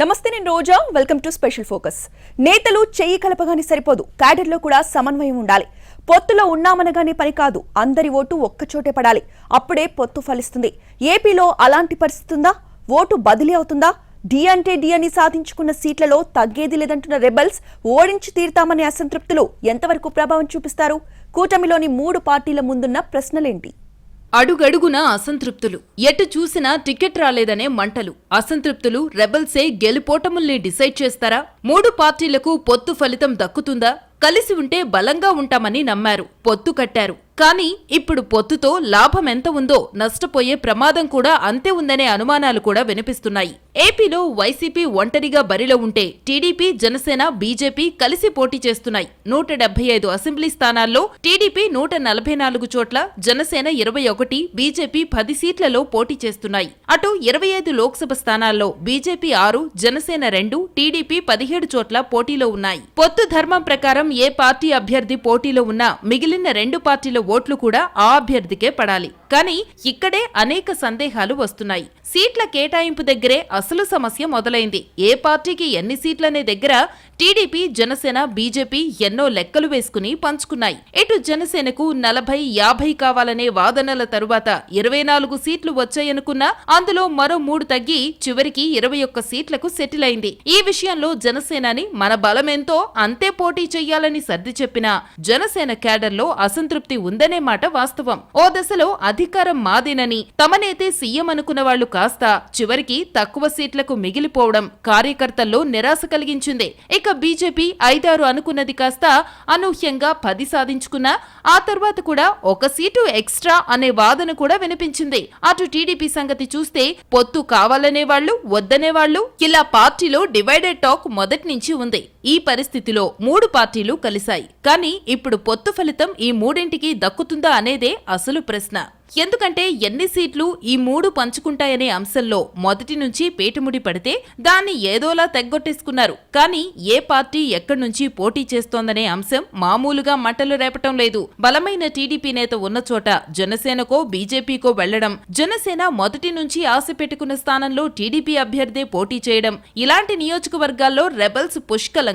నమస్తే నేను Roja. Welcome to special focus. నేతలు చెయ్యి కలపగానే సరిపోదు. క్యాడర్లో కూడా సమన్వయం ఉండాలి. పొత్తులో ఉన్నామనగానే పని కాదు. అందరి ఓటు ఒక్కచోటే పడాలి. అప్పుడే పొత్తు ఫలిస్తుంది. ఏపీలో అలాంటి పరిస్థితి ఉందా? ఓటు బదిలీ అవుతుందా? డి అంటే డి అని సాధించుకున్న సీట్లలో తగ్గేది లేదంటున్న రెబల్స్ ఓడించి తీరుతామనే అసంతృప్తులు ఎంతవరకు ప్రభావం చూపిస్తారు? కూటమిలోని మూడు పార్టీల ముందున్న ప్రశ్నలేంటి? అడుగడుగున అసంతృప్తులు. ఎటు చూసినా టికెట్ రాలేదనే మంటలు. అసంతృప్తులు రెబల్సే గెలుపోటముల్ని డిసైడ్ చేస్తారా? మూడు పార్టీలకు పొత్తు ఫలితం దక్కుతుందా? కలిసి ఉంటే బలంగా ఉంటామని నమ్మారు. పొత్తు కట్టారు. కానీ ఇప్పుడు పొత్తుతో లాభం ఎంత ఉందో నష్టపోయే ప్రమాదం కూడా అంతే ఉందనే అనుమానాలు కూడా వినిపిస్తున్నాయి. ఏపీలో వైసీపీ ఒంటరిగా బరిలో ఉంటే టీడీపీ జనసేన బీజేపీ కలిసి పోటీ చేస్తున్నాయి. నూట డెబ్బై ఐదు అసెంబ్లీ స్థానాల్లో టీడీపీ నూట నలభై నాలుగు చోట్ల జనసేన ఇరవై ఒకటి బీజేపీ పది సీట్లలో పోటీ చేస్తున్నాయి. అటు ఇరవై ఐదు లోక్సభ స్థానాల్లో బీజేపీ ఆరు జనసేన రెండు టీడీపీ పదిహేడు చోట్ల పోటీలో ఉన్నాయి. పొత్తు ధర్మం ప్రకారం ఏ పార్టీ అభ్యర్థి పోటీలో ఉన్నా మిగిలిన రెండు పార్టీల ఓట్లు కూడా ఆ అభ్యర్థికే పడాలి. కానీ ఇక్కడే అనేక సందేహాలు వస్తున్నాయి. సీట్ల కేటాయింపు దగ్గరే అసలు సమస్య మొదలైంది. ఏ పార్టీకి ఎన్ని సీట్లనే దగ్గర టీడీపీ జనసేన బీజేపీ ఎన్నో లెక్కలు వేసుకుని పంచుకున్నాయి. ఇటు జనసేనకు నలభై యాభై కావాలనే వాదనల తరువాత ఇరవై నాలుగు సీట్లు వచ్చాయనుకున్నా అందులో మరో మూడు తగ్గి చివరికి ఇరవై ఒక్క సీట్లకు సెటిల్ అయింది. ఈ విషయంలో జనసేనని మన బలమెంతో అంతే పోటీ చెయ్యాలని సర్ది చెప్పినా జనసేన క్యాడర్లో అసంతృప్తి ఉందనే మాట వాస్తవం. ఓ దశలో అధికారం మాదేనని తమనైతే సీఎం అనుకున్న వాళ్ళు కాస్త చివరికి తక్కువ సీట్లకు మిగిలిపోవడం కార్యకర్తల్లో నిరాశ కలిగించింది. ఇక బీజేపీ ఐదారు అనుకున్నది కాస్త అనూహ్యంగా పది సాధించుకున్నా ఆ తర్వాత కూడా ఒక సీటు ఎక్స్ట్రా అనే వాదన కూడా వినిపించింది. అటు టీడీపీ సంగతి చూస్తే పొత్తు కావాలనే వాళ్ళు వద్దనే వాళ్ళు ఇలా పార్టీలో డివైడెడ్ టాక్ మొదటి నుంచి ఉంది. ఈ పరిస్థితిలో మూడు పార్టీలు కలిశాయి. కానీ ఇప్పుడు పొత్తు ఫలితం ఈ మూడింటికి దక్కుతుందా అనేదే అసలు ప్రశ్న. ఎందుకంటే ఎన్ని సీట్లు ఈ మూడు పంచుకుంటాయనే అంశంలో మొదటి నుంచి పేటుముడి పడితే దాన్ని ఏదోలా తెగ్గొట్టేసుకున్నారు. కానీ ఏ పార్టీ ఎక్కడి నుంచి పోటీ చేస్తోందనే అంశం మామూలుగా మంటలు రేపటం లేదు. బలమైన టీడీపీ నేత ఉన్న చోట జనసేనకో బీజేపీకో వెళ్ళడం జనసేన మొదటి నుంచి ఆశ పెట్టుకున్న స్థానంలో టీడీపీ అభ్యర్థే పోటీ చేయడం ఇలాంటి నియోజకవర్గాల్లో రెబల్స్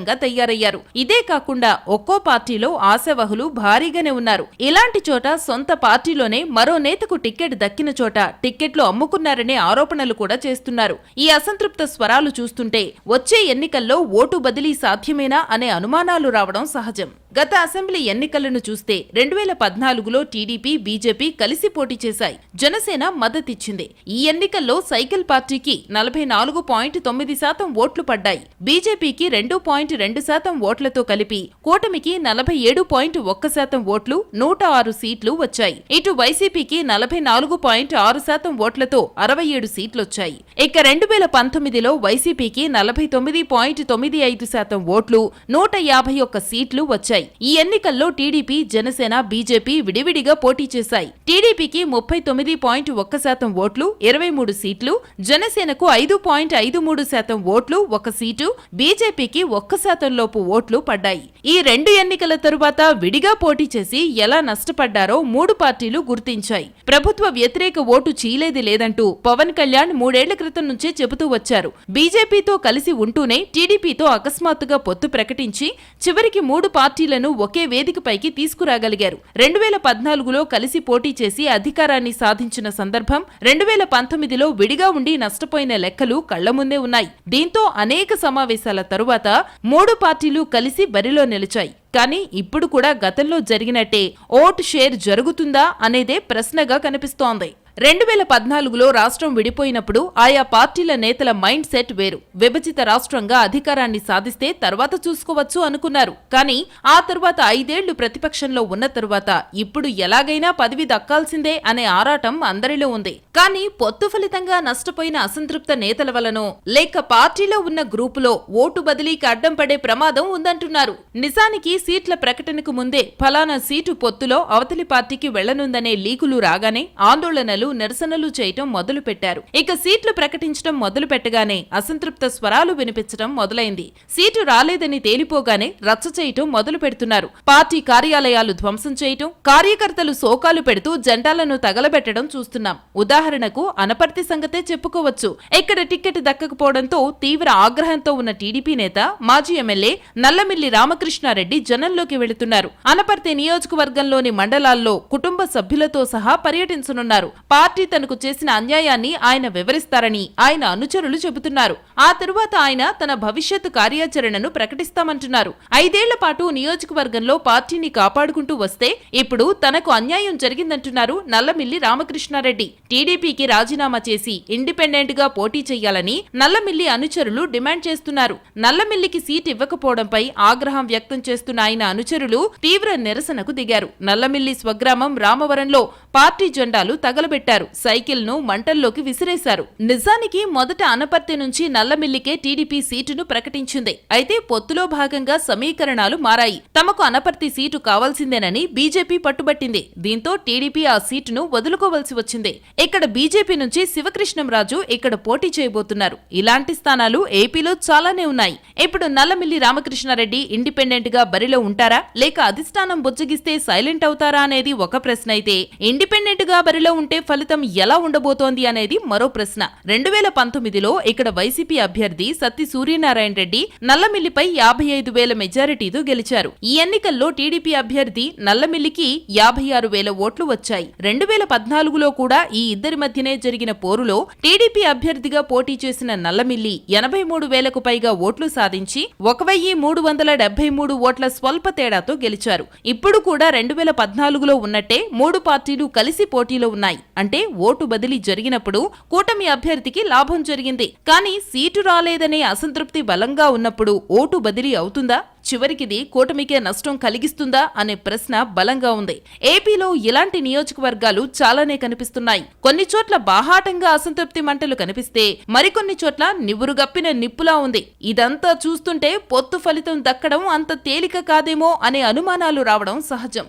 పుష్కలంగా తయారయ్యారు. ఇదే కాకుండా ఒక్కో పార్టీలో ఆశావహులు భారీగానే ఉన్నారు. ఇలాంటి చోట సొంత పార్టీలోనే మరో నేతకు టికెట్ దక్కిన చోట టిక్కెట్లు అమ్ముకున్నారనే ఆరోపణలు కూడా చేస్తున్నారు. ఈ అసంతృప్త స్వరాలు చూస్తుంటే వచ్చే ఎన్నికల్లో ఓటు బదిలీ సాధ్యమేనా అనే అనుమానాలు రావడం సహజం. గత అసెంబ్లీ ఎన్నికలను చూస్తే రెండు వేల పద్నాలుగులో టీడీపీ బీజేపీ కలిసి పోటీ చేశాయి. జనసేన మద్దతిచ్చింది. ఈ ఎన్నికల్లో సైకిల్ పార్టీకి నలభై నాలుగు పాయింట్ తొమ్మిది శాతం ఓట్లు పడ్డాయి. బీజేపీకి రెండు పాయింట్ రెండు శాతం ఓట్లతో కలిపి కూటమికి నలభై ఏడు పాయింట్ ఒక్క శాతం ఓట్లు నూట ఆరు సీట్లు వచ్చాయి. ఇటు వైసీపీకి నలభై నాలుగు పాయింట్ ఆరు శాతం ఓట్లతో అరవై ఏడు సీట్లొచ్చాయి. ఇక రెండు వేల పంతొమ్మిదిలో వైసీపీకి నలభై తొమ్మిది పాయింట్ తొమ్మిది ఐదు శాతం ఓట్లు నూట యాభై ఒక్క సీట్లు వచ్చాయి. ఈ ఎన్నికల్లో టీడీపీ జనసేన బీజేపీ విడివిడిగా పోటీ చేశాయి. టీడీపీకి ముప్పై తొమ్మిది పాయింట్ ఒక్క శాతం ఓట్లు ఇరవై మూడు సీట్లు జనసేనకు ఐదు పాయింట్ ఐదు మూడు శాతం ఓట్లు ఒక సీటు బీజేపీకి ఒక్క శాతం లోపు ఓట్లు పడ్డాయి. ఈ రెండు ఎన్నికల తరువాత విడిగా పోటీ చేసి ఎలా నష్టపడ్డారో మూడు పార్టీలు గుర్తించాయి. ప్రభుత్వ వ్యతిరేక ఓటు చీలేది లేదంటూ పవన్ కళ్యాణ్ మూడేళ్ళ క్రితం నుంచే చెబుతూ వచ్చారు. బీజేపీతో కలిసి ఉంటూనే టీడీపీతో అకస్మాత్తుగా పొత్తు ప్రకటించి చివరికి మూడు పార్టీలను ఒకే వేదికపైకి తీసుకురాగలిగారు. రెండు వేల పద్నాలుగులో కలిసి పోటీ చేసి అధికారాన్ని సాధించిన సందర్భం రెండు వేల పంతొమ్మిదిలో విడిగా ఉండి నష్టపోయిన లెక్కలు కళ్ళ ముందే ఉన్నాయి. దీంతో అనేక సమావేశాల తరువాత మూడు పార్టీలు కలిసి బరిలో నిలిచాయి. కానీ ఇప్పుడు కూడా గతంలో జరిగినట్టే ఓట్ షేర్ జరుగుతుందా అనేదే ప్రశ్నగా కనిపిస్తోంది. రెండు వేల పద్నాలుగులో రాష్ట్రం విడిపోయినప్పుడు ఆయా పార్టీల నేతల మైండ్ సెట్ వేరు. విభజిత రాష్ట్రంగా అధికారాన్ని సాధిస్తే తర్వాత చూసుకోవచ్చు అనుకున్నారు. కానీ ఆ తర్వాత ఐదేళ్ళు ప్రతిపక్షంలో ఉన్న తరువాత ఇప్పుడు ఎలాగైనా పదవి దక్కాల్సిందే అనే ఆరాటం అందరిలో ఉంది. కానీ పొత్తు ఫలితంగా నష్టపోయిన అసంతృప్త నేతల వలనో లేక పార్టీలో ఉన్న గ్రూపులో ఓటు బదిలీకి అడ్డం పడే ప్రమాదం ఉందంటున్నారు. నిజానికి సీట్ల ప్రకటనకు ముందే ఫలానా సీటు పొత్తులో అవతలి పార్టీకి వెళ్ళనుందనే లీకులు రాగానే ఆందోళనలు నిరసనలు చేయటం మొదలు పెట్టారు ఇక సీట్లు ప్రకటించడం మొదలు పెట్టగానే అసంతృప్త స్వరాలు వినిపించడం మొదలైంది. సీటు రాలేదని తేలిపోగానే రచ్చ చేయటం మొదలు పెడుతున్నారు పార్టీ కార్యాలయాలు ధ్వంసం చేయటం కార్యకర్తలు శోకాలు పెడుతూ జెండాలను తగలబెట్టడం చూస్తున్నాం. ఉదాహరణకు అనపర్తి సంగతే చెప్పుకోవచ్చు. ఇక్కడ టిక్కెట్ దక్కకపోవడంతో తీవ్ర ఆగ్రహంతో ఉన్న టీడీపీ నేత మాజీ ఎమ్మెల్యే నల్లమిల్లి రామకృష్ణారెడ్డి జనంలోకి వెళుతున్నారు. అనపర్తి నియోజకవర్గంలోని మండలాల్లో కుటుంబ సభ్యులతో సహా పర్యటించనున్నారు. పార్టీ తనకు చేసిన అన్యాయాన్ని ఆయన వివరిస్తారని ఆయన అనుచరులు చెబుతున్నారు. ఆ తరువాత ఆయన తన భవిష్యత్తు కార్యాచరణను ప్రకటిస్తామంటున్నారు. ఐదేళ్ళ పాటు నియోజకవర్గంలో పార్టీని కాపాడుకుంటూ వస్తే ఇప్పుడు తనకు అన్యాయం జరిగిందంటున్నారు నల్లమిల్లి రామకృష్ణారెడ్డి. టీడీపీకి రాజీనామా చేసి ఇండిపెండెంట్గా పోటీ చేయాలని నల్లమిల్లి అనుచరులు డిమాండ్ చేస్తున్నారు. నల్లమిల్లికి సీట్ ఇవ్వకపోవడంపై ఆగ్రహం వ్యక్తం చేస్తున్నారు. చేస్తున్న ఆయన అనుచరులు తీవ్ర నిరసనకు దిగారు. నల్లమిల్లి స్వగ్రామం రామవరంలో పార్టీ జెండాలు తగలబెట్టారు. సైకిల్ను మంటల్లోకి విసిరేశారు. నిజానికి మొదట అనపర్తి నుంచి నల్లమిల్లికే టీడీపీ సీటును ప్రకటించింది. అయితే పొత్తులో భాగంగా సమీకరణాలు మారాయి. తమకు అనపర్తి సీటు కావాల్సిందేనని బీజేపీ పట్టుబట్టింది. దీంతో టీడీపీ ఆ సీటును వదులుకోవలసి వచ్చింది. ఇక్కడ బీజేపీ నుంచి శివకృష్ణంరాజు ఇక్కడ పోటీ చేయబోతున్నారు. ఇలాంటి స్థానాలు ఏపీలో చాలానే ఉన్నాయి. ఇప్పుడు నల్లమిల్లి రామకృష్ణారెడ్డి ఇండిపెండెంట్గా బరిలో ఉంటారా? లేక అధిష్టానం బుజ్జగిస్తే సైలెంట్ అవుతారా అనేది ఒక ప్రశ్న అయితే ఇండిపెండెంట్గా బరిలో ఉంటే ఫలితం ఎలా ఉండబోతోంది అనేది మరో ప్రశ్న. రెండు వేల పంతొమ్మిదిలో ఇక్కడ వైసీపీ అభ్యర్థి సత్తి సూర్యనారాయణ రెడ్డి నల్లమిల్లిపై యాభై ఐదు వేల మెజారిటీతో గెలిచారు. ఈ ఎన్నికల్లో టీడీపీ అభ్యర్థి నల్లమిల్లికి యాభై ఆరు వేల ఓట్లు వచ్చాయి. రెండు వేల పద్నాలుగులో కూడా ఈ ఇద్దరి మధ్యనే జరిగిన పోరులో టీడీపీ అభ్యర్థిగా పోటీ చేసిన నల్లమిల్లి ఎనభై మూడు వేలకు పైగా ఓట్లు సాధించి ఒక వెయ్యి మూడు వందల డెబ్బై మూడు ఓట్ల స్వల్ప తేడాతో గెలిచారు. ఇప్పుడు కూడా రెండు వేల పద్నాలుగులో ఉన్నట్టే మూడు పార్టీలు కలిసి పోటీలో ఉన్నాయి. అంటే ఓటు బదిలీ జరిగినప్పుడు కూటమి అభ్యర్థికి లాభం జరిగింది. కానీ సీటు రాలేదనే అసంతృప్తి బలంగా ఉన్నప్పుడు ఓటు బదిలీ అవుతుందా? చివరికిది కూటమికే నష్టం కలిగిస్తుందా అనే ప్రశ్న బలంగా ఉంది. ఏపీలో ఇలాంటి నియోజకవర్గాలు చాలానే కనిపిస్తున్నాయి. కొన్ని చోట్ల బాహాటంగా అసంతృప్తి మంటలు కనిపిస్తే మరికొన్ని చోట్ల నివురుగప్పిన నిప్పులా ఉంది. ఇదంతా చూస్తుంటే పొత్తు ఫలితం దక్కడం అంత తేలిక కాదేమో అనే అనుమానాలు రావడం సహజం.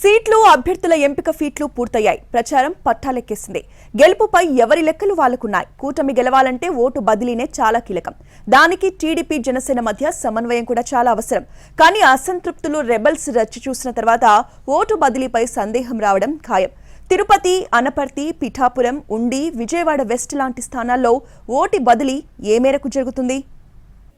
సీట్లు అభ్యర్థుల ఎంపిక ఫీట్లు పూర్తయ్యాయి. ప్రచారం పట్టాలెక్కేసింది. గెలుపుపై ఎవరి లెక్కలు వాళ్ళకున్నాయి కూటమి గెలవాలంటే ఓటు బదిలీనే చాలా కీలకం. దానికి టీడీపీ జనసేన మధ్య సమన్వయం కూడా చాలా అవసరం. కానీ అసంతృప్తులు రెబల్స్ రచ్చి చూసిన తర్వాత ఓటు బదిలీపై సందేహం రావడం ఖాయం. తిరుపతి అనపర్తి పిఠాపురం ఉండి విజయవాడ వెస్ట్ లాంటి స్థానాల్లో ఓటి బదిలీ ఏ మేరకు జరుగుతుంది?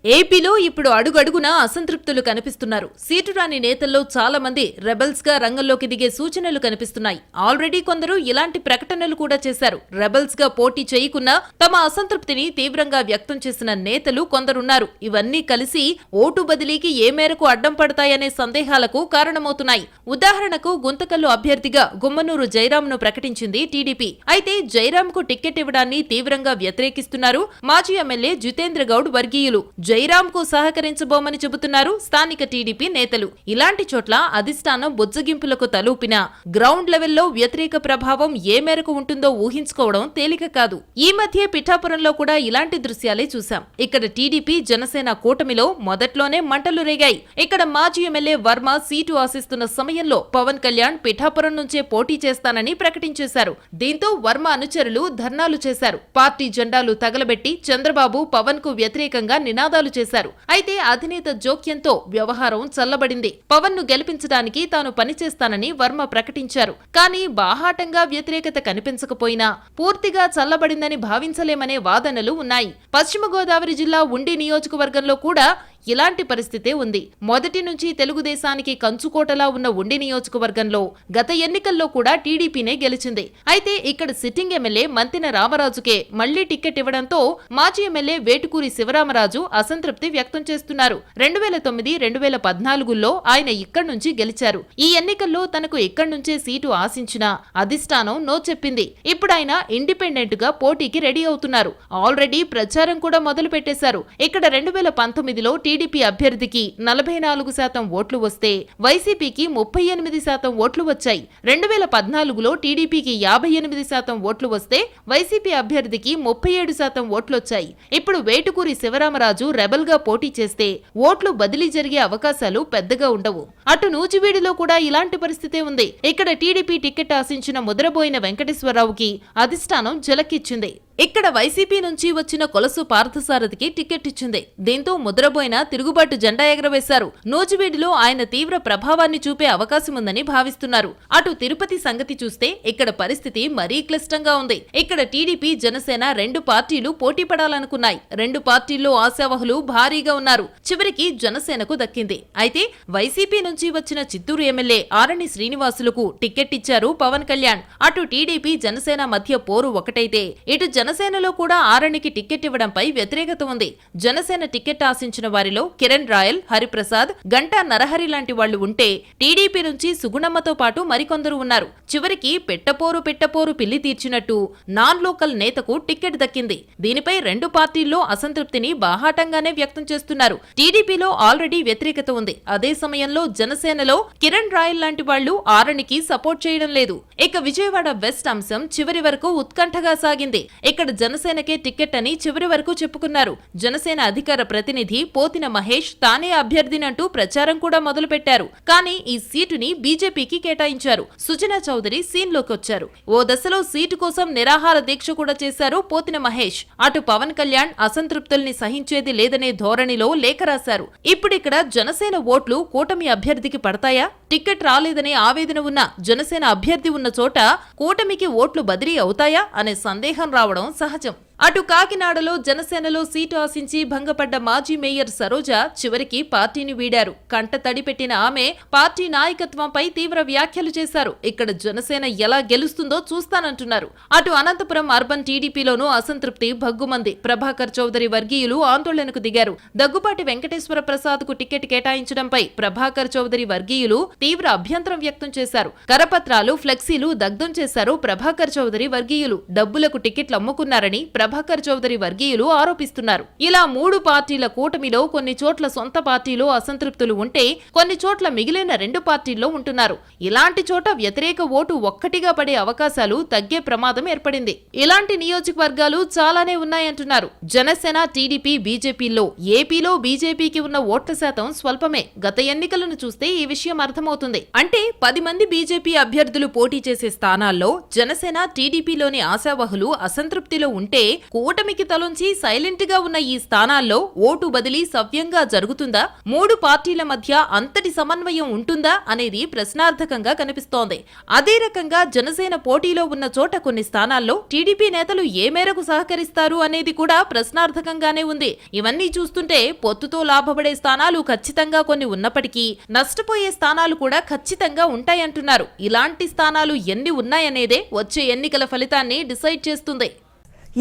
ఏపీలో ఇప్పుడు అడుగడుగునా అసంతృప్తులు కనిపిస్తున్నారు. సీటు రాని నేతల్లో చాలా మంది రెబల్స్గా రంగంలోకి దిగే సూచనలు కనిపిస్తున్నాయి. ఆల్రెడీ కొందరు ఇలాంటి ప్రకటనలు కూడా చేశారు. రెబల్స్గా పోటీ చేయకున్నా తమ అసంతృప్తిని తీవ్రంగా వ్యక్తం చేసిన నేతలు కొందరున్నారు. ఇవన్నీ కలిసి ఓటు బదిలీకి ఏ మేరకు అడ్డం పడతాయనే సందేహాలకు కారణమవుతున్నాయి. ఉదాహరణకు గుంతకల్లు అభ్యర్థిగా గుమ్మనూరు జయరాంను ప్రకటించింది టీడీపీ. అయితే జయరాంకు టికెట్ ఇవ్వడాన్ని తీవ్రంగా వ్యతిరేకిస్తున్నారు మాజీ ఎమ్మెల్యే జితేంద్ర గౌడ్ వర్గీయులు. జైరాంకు సహకరించబోమని చెబుతున్నారు స్థానిక టీడీపీ నేతలు. ఇలాంటి చోట్ల అధిష్టానం బొజ్జగింపులకు తలూపిన గ్రౌండ్ లెవెల్లో వ్యతిరేక ప్రభావం ఏ మేరకు ఉంటుందో ఊహించుకోవడం తేలిక కాదు. ఈ మధ్య పిఠాపురంలో కూడా ఇలాంటి దృశ్యాలే చూశాం. ఇక్కడ టీడీపీ జనసేన కూటమిలో మొదట్లోనే మంటలు రేగాయి. ఇక్కడ మాజీ ఎమ్మెల్యే వర్మ సీటు ఆశిస్తున్న సమయంలో పవన్ కళ్యాణ్ పిఠాపురం నుంచే పోటీ చేస్తానని ప్రకటించేశారు. దీంతో వర్మ అనుచరులు ధర్నాలు చేశారు. పార్టీ జెండాలు తగలబెట్టి చంద్రబాబు పవన్కు వ్యతిరేకంగా నినాదాలు చేశారు. అయితే అధినేత జోక్యంతో వ్యవహారం చల్లబడింది. పవన్ను గెలిపించడానికి తాను పనిచేస్తానని వర్మ ప్రకటించారు. కానీ బాహాటంగా వ్యతిరేకత కనిపించకపోయినా పూర్తిగా చల్లబడిందని భావించలేమనే వాదనలు ఉన్నాయి. పశ్చిమ గోదావరి జిల్లా ఉండి నియోజకవర్గంలో కూడా ఇలాంటి పరిస్థితే ఉంది. మొదటి నుంచి తెలుగుదేశానికి కంచుకోటలా ఉన్న ఉండి నియోజకవర్గంలో గత ఎన్నికల్లో కూడా టీడీపీనే గెలిచింది. అయితే ఇక్కడ సిట్టింగ్ ఎమ్మెల్యే మంతిన రామరాజుకే మళ్ళీ టికెట్ ఇవ్వడంతో మాజీ ఎమ్మెల్యే వేటుకూరి శివరామరాజు అసంతృప్తి వ్యక్తం చేస్తున్నారు. రెండు వేల తొమ్మిది రెండు వేల పద్నాలుగులో ఆయన ఇక్కడి నుంచి గెలిచారు. ఈ ఎన్నికల్లో తనకు ఇక్కడి నుంచే సీటు ఆశించినా అధిష్టానం నో చెప్పింది. ఇప్పుడు ఆయన ఇండిపెండెంట్గా పోటీకి రెడీ అవుతున్నారు. ఆల్రెడీ ప్రచారం కూడా మొదలు పెట్టేశారు ఇక్కడ రెండు వేల పంతొమ్మిదిలో టీడీపీ అభ్యర్థికి నలభై నాలుగు శాతం ఓట్లు వస్తే వైసీపీకి ముప్పై ఎనిమిది శాతం ఓట్లు వచ్చాయి. రెండు వేల పద్నాలుగులో టీడీపీకి యాభై ఎనిమిది శాతం ఓట్లు వస్తే వైసీపీ అభ్యర్థికి ముప్పై ఏడు శాతం ఓట్లొచ్చాయి ఇప్పుడు వేటుకూరి శివరామరాజు రెబల్గా పోటీ చేస్తే ఓట్లు బదిలీ జరిగే అవకాశాలు పెద్దగా ఉండవు. అటు నూజివీడులో కూడా ఇలాంటి పరిస్థితే ఉంది. ఇక్కడ టీడీపీ టికెట్ ఆశించిన ముద్రబోయిన వెంకటేశ్వరరావుకి అధిష్టానం జలకిచ్చింది. ఇక్కడ వైసీపీ నుంచి వచ్చిన కొలసు పార్థసారథికి టికెట్ ఇచ్చింది దీంతో ముద్రబోయిన తిరుగుబాటు జెండా ఎగరవేశారు. నూజివీడులో ఆయన తీవ్ర ప్రభావాన్ని చూపే అవకాశం ఉందని భావిస్తున్నారు. అటు తిరుపతి సంగతి చూస్తే ఇక్కడ పరిస్థితి మరీ క్లిష్టంగా ఉంది. ఇక్కడ టీడీపీ జనసేన రెండు పార్టీలు పోటీ పడాలనుకున్నాయి. రెండు పార్టీల్లో ఆశావహులు భారీగా ఉన్నారు. చివరికి జనసేనకు దక్కింది. అయితే వైసీపీ నుంచి వచ్చిన చిత్తూరు ఎమ్మెల్యే ఆరణి శ్రీనివాసులకు టికెట్ ఇచ్చారు పవన్ కళ్యాణ్. అటు టీడీపీ జనసేన మధ్య పోరు ఒకటైతే ఇటు జనసేనలో కూడా ఆరణికి టికెట్ ఇవ్వడంపై వ్యతిరేకత ఉంది. జనసేన టికెట్ ఆశించిన వారిలో కిరణ్ రాయల్ హరిప్రసాద్ గంటా నరహరి లాంటి వాళ్ళు ఉంటే టీడీపీ నుంచి సుగుణమ్మతో పాటు మరికొందరు ఉన్నారు. చివరికి పెట్టపోరు పెట్టపోరు పిల్లి తీర్చినట్టు నాన్ లోకల్ నేతకు టికెట్ దక్కింది. దీనిపై రెండు పార్టీల్లో అసంతృప్తిని బాహాటంగానే వ్యక్తం చేస్తున్నారు. టీడీపీలో ఆల్రెడీ వ్యతిరేకత ఉంది. అదే సమయంలో జనసేనలో కిరణ్ రాయల్ లాంటి వాళ్ళు ఆరణికి సపోర్ట్ చేయడం లేదు. ఇక విజయవాడ వెస్ట్ అంశం చివరి వరకు ఉత్కంఠగా సాగింది. ఇక్కడ జనసేనకే టికెట్ అని చివరి వరకు చెప్పుకున్నారు. జనసేన అధికార ప్రతినిధి పోతిన మహేష్ తానే అభ్యర్థినంటూ ప్రచారం కూడా మొదలుపెట్టారు. కానీ ఈ సీటుని బీజేపీకి కేటాయించారు. సుజనా చౌదరి సీన్లోకి వచ్చారు. ఓ దశలో సీటు కోసం నిరాహార దీక్ష కూడా చేశారు పోతిన మహేష్. అటు పవన్ కళ్యాణ్ అసంతృప్తుల్ని సహించేది లేదనే ధోరణిలో లేఖ రాశారు. ఇప్పుడిక్కడ జనసేన ఓట్లు కూటమి అభ్యర్థి అభ్యర్థికి పడతాయా? టికెట్ రాలేదనే ఆవేదన ఉన్న జనసేన అభ్యర్థి ఉన్న చోట కూటమికి ఓట్లు బదిలీ అవుతాయా? అనే సందేహం రావడం సహజం. అటు కాకినాడలో జనసేనలో సీటు ఆశించి భంగపడ్డ మాజీ మేయర్ సరోజ చివరికి పార్టీని వీడారు. కంట తడిపెట్టిన ఆమె పార్టీ నాయకత్వంపై తీవ్ర వ్యాఖ్యలు చేశారు. ఇక్కడ జనసేన ఎలా గెలుస్తుందో చూస్తానంటున్నారు. అటు అనంతపురం అర్బన్ టీడీపీలోనూ అసంతృప్తి భగ్గుమంది. ప్రభాకర్ చౌదరి వర్గీయులు ఆందోళనకు దిగారు. దగ్గుపాటి వెంకటేశ్వర ప్రసాద్కు టికెట్ కేటాయించడంపై ప్రభాకర్ చౌదరి వర్గీయులు తీవ్ర అభ్యంతరం వ్యక్తం చేశారు. కరపత్రాలు ఫ్లెక్సీలు దగ్ధం చేశారు ప్రభాకర్ చౌదరి వర్గీయులు. డబ్బులకు టికెట్లు అమ్ముకున్నారని ప్రభాకర్ చౌదరి వర్గీయులు ఆరోపిస్తున్నారు. ఇలా మూడు పార్టీల కూటమిలో కొన్ని చోట్ల సొంత పార్టీలో అసంతృప్తులు ఉంటే కొన్ని చోట్ల మిగిలిన రెండు పార్టీల్లో ఉంటున్నారు. ఇలాంటి చోట వ్యతిరేక ఓటు ఒక్కటిగా పడే అవకాశాలు తగ్గే ప్రమాదం ఏర్పడింది. ఇలాంటి నియోజకవర్గాలు చాలానే ఉన్నాయంటున్నారు. జనసేన టీడీపీ బీజేపీలో ఏపీలో బీజేపీకి ఉన్న ఓట్ల శాతం స్వల్పమే. గత ఎన్నికలను చూస్తే ఈ విషయం అర్థమవుతుంది. అంటే పది మంది బీజేపీ అభ్యర్థులు పోటీ చేసే స్థానాల్లో జనసేన టీడీపీలోని ఆశావహులు అసంతృప్తిలో ఉంటే కూటమికి తలొంచి సైలెంట్గా ఉన్న ఈ స్థానాల్లో ఓటు బదిలీ సవ్యంగా జరుగుతుందా? మూడు పార్టీల మధ్య అంతటి సమన్వయం ఉంటుందా? అనేది ప్రశ్నార్థకంగా కనిపిస్తోంది. అదే రకంగా జనసేన పోటీలో ఉన్న చోట కొన్ని స్థానాల్లో టీడీపీ నేతలు ఏ మేరకు సహకరిస్తారు అనేది కూడా ప్రశ్నార్థకంగానే ఉంది. ఇవన్నీ చూస్తుంటే పొత్తుతో లాభపడే స్థానాలు ఖచ్చితంగా కొన్ని ఉన్నప్పటికీ నష్టపోయే స్థానాలు కూడా ఖచ్చితంగా ఉంటాయంటున్నారు. ఇలాంటి స్థానాలు ఎన్ని ఉన్నాయనేదే వచ్చే ఎన్నికల ఫలితాన్ని డిసైడ్ చేస్తుంది.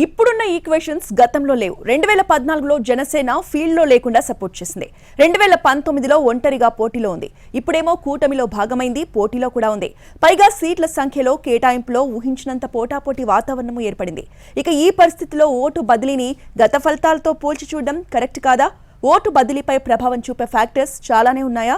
ఇప్పుడున్న ఈక్వేషన్స్ గతంలో లేవు. రెండు వేల పద్నాలుగులో జనసేన ఫీల్డ్లో లేకుండా సపోర్ట్ చేసింది. రెండు వేల పంతొమ్మిదిలో ఒంటరిగా పోటీలో ఉంది. ఇప్పుడేమో కూటమిలో భాగమైంది పోటీలో కూడా ఉంది. పైగా సీట్ల సంఖ్యలో కేటాయింపులో ఊహించినంత పోటాపోటీ వాతావరణం ఏర్పడింది. ఇక ఈ పరిస్థితిలో ఓటు బదిలీని గత ఫలితాలతో పోల్చి చూడడం కరెక్ట్ కాదా? ఓటు బదిలీపై ప్రభావం చూపే ఫ్యాక్టర్స్ చాలానే ఉన్నాయా?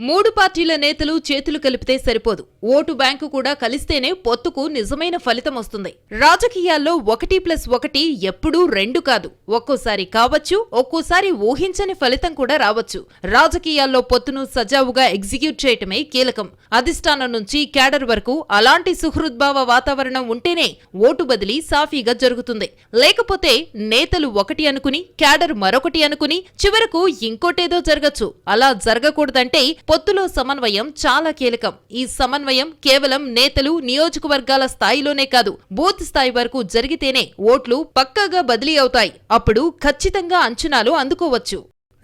మూడు పార్టీల నేతలు చేతులు కలిపితే సరిపోదు. ఓటు బ్యాంకు కూడా కలిస్తేనే పొత్తుకు నిజమైన ఫలితం వస్తుంది. రాజకీయాల్లో ఒకటి ప్లస్ ఒకటి ఎప్పుడూ రెండు కాదు. ఒక్కోసారి కావచ్చు ఒక్కోసారి ఊహించని ఫలితం కూడా రావచ్చు. రాజకీయాల్లో పొత్తును సజావుగా ఎగ్జిక్యూట్ చేయటమే కీలకం. అధిష్టానం నుంచి క్యాడర్ వరకు అలాంటి సుహృద్భావ వాతావరణం ఉంటేనే ఓటు బదిలీ సాఫీగా జరుగుతుంది. లేకపోతే నేతలు ఒకటి అనుకుని క్యాడర్ మరొకటి అనుకుని చివరకు ఇంకోటేదో జరగచ్చు. అలా జరగకూడదంటే పొత్తులో సమన్వయం చాలా కీలకం. ఈ సమన్వయం కేవలం నేతలు నియోజకవర్గాల స్థాయిలోనే కాదు బూత్ స్థాయి వరకు జరిగితేనే ఓట్లు పక్కాగా బదిలీ అవుతాయి. అప్పుడు ఖచ్చితంగా అంచనాలు అందుకోవచ్చు.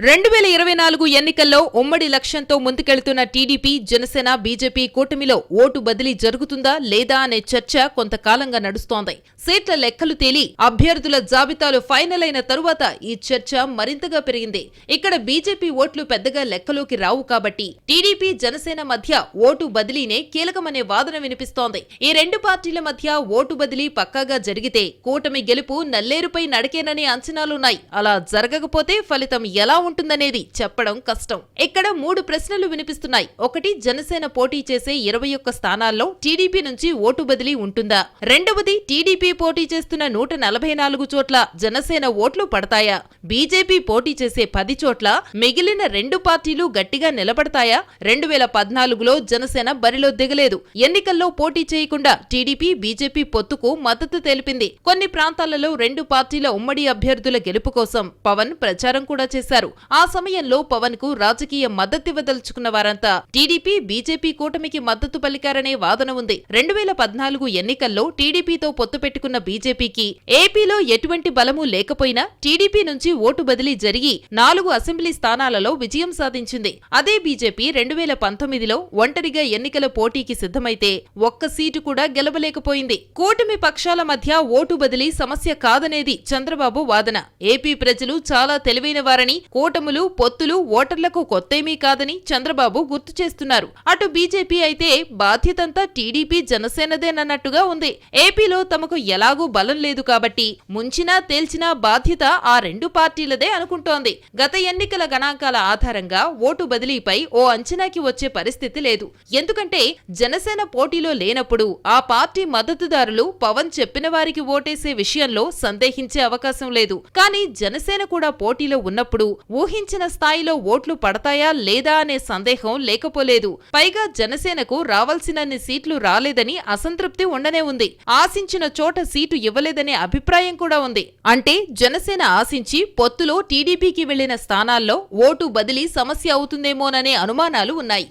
రెండు వేల ఇరవై నాలుగు ఎన్నికల్లో ఉమ్మడి లక్ష్యంతో ముందుకెళ్తున్న టీడీపీ జనసేన బీజేపీ కూటమిలో ఓటు బదిలీ జరుగుతుందా లేదా అనే చర్చ కొంతకాలంగా నడుస్తోంది. సీట్ల లెక్కలు తేలి అభ్యర్థుల జాబితాలు ఫైనల్ అయిన తరువాత ఈ చర్చ మరింతగా పెరిగింది. ఇక్కడ బీజేపీ ఓట్లు పెద్దగా లెక్కలోకి రావు కాబట్టి టీడీపీ జనసేన మధ్య ఓటు బదిలీనే కీలకమనే వాదన వినిపిస్తోంది. ఈ రెండు పార్టీల మధ్య ఓటు బదిలీ పక్కాగా జరిగితే కూటమి గెలుపు నల్లేరుపై నడకేననే అంచనాలున్నాయి. అలా జరగకపోతే ఫలితం ఎలా ఉంటుందనేది చెప్పడం కష్టం. ఇక్కడ మూడు ప్రశ్నలు వినిపిస్తున్నాయి. ఒకటి జనసేన పోటీ చేసే ఇరవై ఒక్క స్థానాల్లో టీడీపీ నుంచి ఓటు బదిలీ ఉంటుందా? రెండవది టీడీపీ పోటీ చేస్తున్న నూట నలభై నాలుగు చోట్ల జనసేన ఓట్లు పడతాయా? బీజేపీ పోటీ చేసే పది చోట్ల మిగిలిన రెండు పార్టీలు గట్టిగా నిలబడతాయా? రెండు వేల పద్నాలుగులో జనసేన బరిలో దిగలేదు. ఎన్నికల్లో పోటీ చేయకుండా టీడీపీ బీజేపీ పొత్తుకు మద్దతు తెలిపింది. కొన్ని ప్రాంతాలలో రెండు పార్టీల ఉమ్మడి అభ్యర్థుల గెలుపు కోసం పవన్ ప్రచారం కూడా చేశారు. ఆ సమయంలో పవన్కు రాజకీయ మద్దతివ్వదలుచుకున్న వారంతా టీడీపీ బీజేపీ కూటమికి మద్దతు పలికారనే వాదన ఉంది. రెండు వేల పద్నాలుగు ఎన్నికల్లో టీడీపీతో పొత్తు పెట్టుకున్న బీజేపీకి ఏపీలో ఎటువంటి బలమూ లేకపోయినా టీడీపీ నుంచి ఓటు బదిలీ జరిగి నాలుగు అసెంబ్లీ స్థానాలలో విజయం సాధించింది. అదే బీజేపీ రెండు వేల పంతొమ్మిదిలో ఒంటరిగా ఎన్నికల పోటీకి సిద్ధమైతే ఒక్క సీటు కూడా గెలవలేకపోయింది. కూటమి పక్షాల మధ్య ఓటు బదిలీ సమస్య కాదనేది చంద్రబాబు వాదన. ఏపీ ప్రజలు చాలా తెలివైన వారని కూటములు పొత్తులు ఓటర్లకు కొత్తేమీ కాదని చంద్రబాబు గుర్తు చేస్తున్నారు. అటు బీజేపీ అయితే బాధ్యతంతా టీడీపీ జనసేనదేనన్నట్టుగా ఉంది. ఏపీలో తమకు ఎలాగూ బలం లేదు కాబట్టి ముంచినా తేల్చినా బాధ్యత ఆ రెండు పార్టీలదే అనుకుంటోంది. గత ఎన్నికల గణాంకాల ఆధారంగా ఓటు బదిలీపై ఓ అంచనాకి వచ్చే పరిస్థితి లేదు. ఎందుకంటే జనసేన పోటీలో లేనప్పుడు ఆ పార్టీ మద్దతుదారులు పవన్ చెప్పిన వారికి ఓటేసే విషయంలో సందేహించే అవకాశం లేదు. కానీ జనసేన కూడా పోటీలో ఉన్నప్పుడు ఊహించిన స్థాయిలో ఓట్లు పడతాయా లేదా అనే సందేహం లేకపోలేదు. పైగా జనసేనకు రావాల్సినన్ని సీట్లు రాలేదని అసంతృప్తి ఉండనే ఉంది. ఆశించిన చోట సీటు ఇవ్వలేదనే అభిప్రాయం కూడా ఉంది. అంటే జనసేన ఆశించి పొత్తులో టీడీపీకి వెళ్ళిన స్థానాల్లో ఓటు బదిలీ సమస్య అవుతుందేమోననే అనుమానాలు ఉన్నాయి.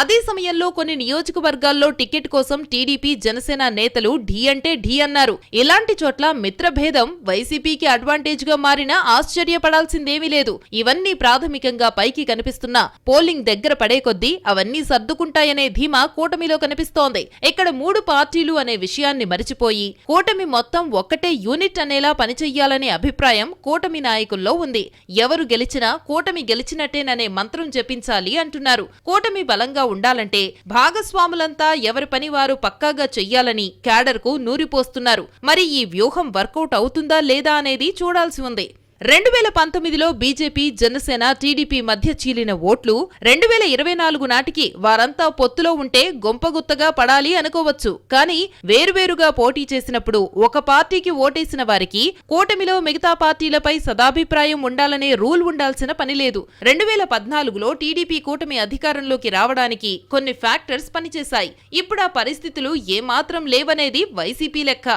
అదే సమయంలో కొన్ని నియోజకవర్గాల్లో టికెట్ కోసం టీడీపీ జనసేన నేతలు ఢీ అంటే ఢీ అన్నారు. ఇలాంటి చోట్ల మిత్రభేదం వైసీపీకి అడ్వాంటేజ్గా మారినా ఆశ్చర్యపడాల్సిందేమీ లేదు. ఇవన్నీ ప్రాథమికంగా పైకి కనిపిస్తున్న పోలింగ్ దగ్గర పడే కొద్దీ అవన్నీ సర్దుకుంటాయనే ధీమా కూటమిలో కనిపిస్తోంది. ఇక్కడ మూడు పార్టీలు అనే విషయాన్ని మరిచిపోయి కూటమి మొత్తం ఒక్కటే యూనిట్ అనేలా పనిచెయ్యాలనే అభిప్రాయం కూటమి నాయకుల్లో ఉంది. ఎవరు గెలిచినా కూటమి గెలిచినట్టేననే మంత్రం జపించాలి అంటున్నారు. కూటమి బలంగా ఉండాలంటే భాగస్వాములంతా ఎవరి పని వారు పక్కాగా చెయ్యాలని క్యాడర్కు నూరిపోస్తున్నారు. మరి ఈ వ్యూహం వర్కౌట్ అవుతుందా లేదా అనేది చూడాల్సి ఉంది. రెండు వేల పంతొమ్మిదిలో బీజేపీ జనసేన టీడీపీ మధ్య చీలిన ఓట్లు రెండు వేల ఇరవై నాలుగు నాటికి వారంతా పొత్తులో ఉంటే గొంపగుత్తగా పడాలి అనుకోవచ్చు. కానీ వేరువేరుగా పోటీ చేసినప్పుడు ఒక పార్టీకి ఓటేసిన వారికి కూటమిలో మిగతా పార్టీలపై సదాభిప్రాయం ఉండాలనే రూల్ ఉండాల్సిన పని లేదు. రెండు వేల పద్నాలుగులో టీడీపీ కూటమి అధికారంలోకి రావడానికి కొన్ని ఫ్యాక్టర్స్ పనిచేశాయి. ఇప్పుడు ఆ పరిస్థితులు ఏమాత్రం లేవనేది వైసీపీ లెక్క.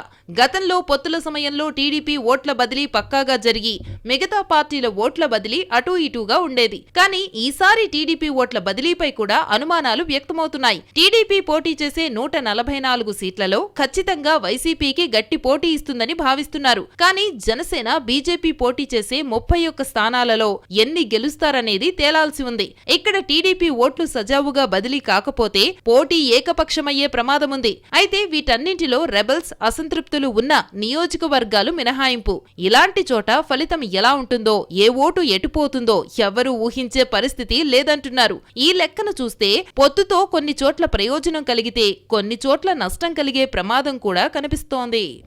గతంలో పొత్తుల సమయంలో టీడీపీ ఓట్ల బదిలీ పక్కాగా జరిగి మిగతా పార్టీల ఓట్ల బదిలీ అటూ ఇటూగా ఉండేది. కానీ ఈసారి టీడీపీ ఓట్ల బదిలీపై కూడా అనుమానాలు వ్యక్తమవుతున్నాయి. టీడీపీ పోటీ చేసే నూట నలభై నాలుగు సీట్లలో ఖచ్చితంగా వైసీపీకి గట్టి పోటీ ఇస్తుందని భావిస్తున్నారు. కానీ జనసేన బీజేపీ పోటీ చేసే ముప్పై ఒక్క స్థానాలలో ఎన్ని గెలుస్తారనేది తేలాల్సి ఉంది. ఇక్కడ టీడీపీ ఓట్లు సజావుగా బదిలీ కాకపోతే పోటీ ఏకపక్షమయ్యే ప్రమాదముంది అయితే వీటన్నింటిలో రెబల్స్ అసంతృప్తులు ఉన్న నియోజకవర్గాలు మినహాయింపు. ఇలాంటి చోట ఫలితం ఎలా ఉంటుందో ఏ ఓటు ఎటుపోతుందో ఎవ్వరూ ఊహించే పరిస్థితి లేదంటున్నారు. ఈ లెక్కను చూస్తే పొత్తుతో కొన్ని చోట్ల ప్రయోజనం కలిగితే కొన్ని చోట్ల నష్టం కలిగే ప్రమాదం కూడా కనిపిస్తోంది.